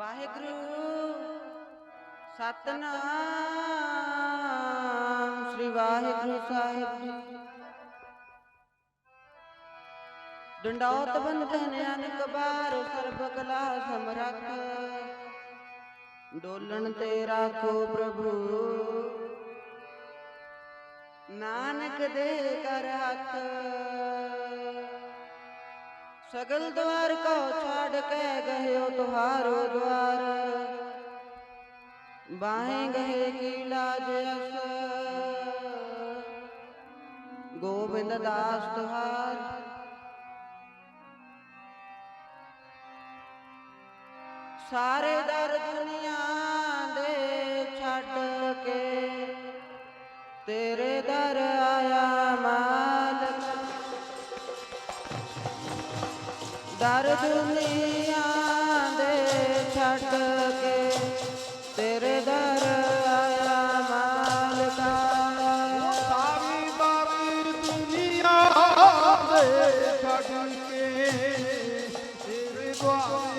ਵਾਹਿਗੁਰੂ, ਸਤਨਾਮ ਸ੍ਰੀ ਵਾਹਿਗੁਰੂ ਸਾਹਿਬ ਜੀ। ਡੰਡੌਤ ਬੰਧਨ ਅਨਕ ਬਾਰ, ਸਰਬ ਕਲਾ ਸਮਰੱਥ। ਡੋਲਣ ਤੇ ਰਾਖੋ ਪ੍ਰਭੂ। ਨਾਨਕ ਦੇ ਕਰ ਹੱਥ। ਸਗਲ ਦਵਾਰ ਕੋ ਛਾੜ ਕੇ ਗਇਓ ਤੁਹਾਰੋ ਦਵਾਰ ਬਾਹੇ ਗਏ ਕੀ ਲਾਜ ਅਸ ਗੋਬਿੰਦ ਦਾਸ ਤੁਹਾਰ। ਸਾਰੇ ਦਰ ਦੁਨੀਆ ਦਰ ਦੁਨੀਆ ਦੇ ਛੱਡ ਕੇ ਤੇਰੇ ਦਰ ਆਇਆ ਮਾਲਕਾ। ਸਾਰੀ ਬਾਰੀ ਦੁਨੀਆ ਦੇ ਛੱਡ ਕੇ ਤੇਰੇ ਦੁਆਰੇ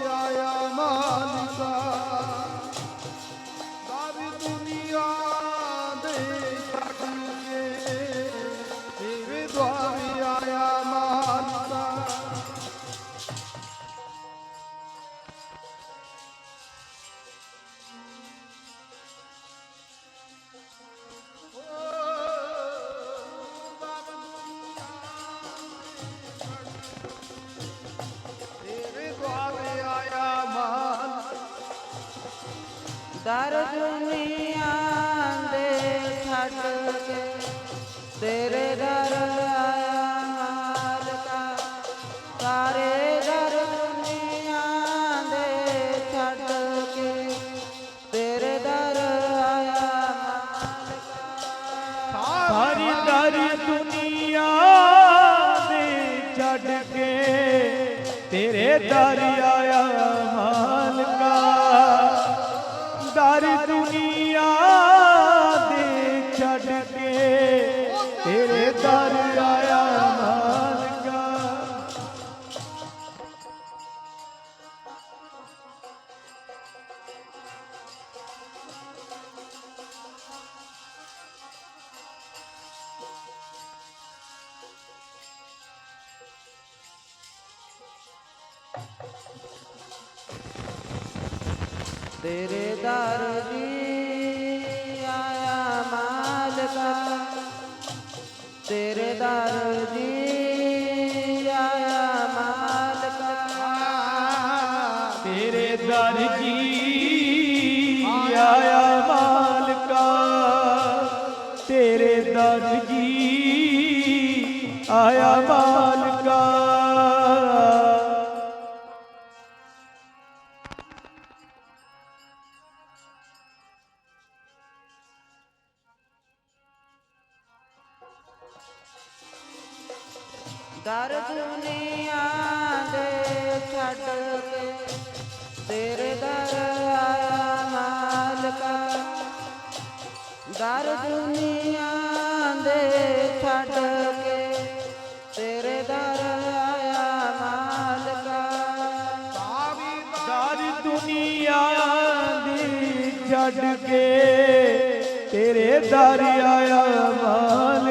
ਦਰ ਦੁਨੀਆ ਦੇ ਛੱਡ ਕੇ ਤੇਰੇ ਦਰ ਆਇਆ ਮਾਲਕਾ ਸਾਰੇ ਦਰ ਦੁਨੀਆ ਦੇ ਛੱਡ ਕੇ ਤੇਰੇ ਦਰ ਆਇਆ ਮਾਲਕਾ ਸਾਰੀ ਦਰ ਦੁਨੀਆ ਦੇ ਛੱਡ ਕੇ ਤੇਰੇ ਦਰ ਆਇਆ ਦਰ ਦੁਨੀਆ ਦੇ ਛੱਡ ਕੇ ਤੇਰੇ ਦਰ ਆਇਆ ਮਾਲਕਾ ਤੇਰੇ ਦਰ ਜੀ ਦਰ ਦੁਨੀਆ ਦੇ ਛੱਡ ਕੇ ਤੇਰੇ ਦਰ ਆਇਆ ਮਾਲਕਾ। ਦਰ ਦੁਨੀਆ ਦੇ ਛੱਡ ਕੇ, ਤੇਰੇ ਦਰ ਆਇਆ ਮਾਲਕਾ। ਦਰ ਦੁਨੀਆ ਦੀ ਛੱਡ ਕੇ, ਤੇਰੇ ਦਰ ਆਇਆ ਮਾਲਕਾ।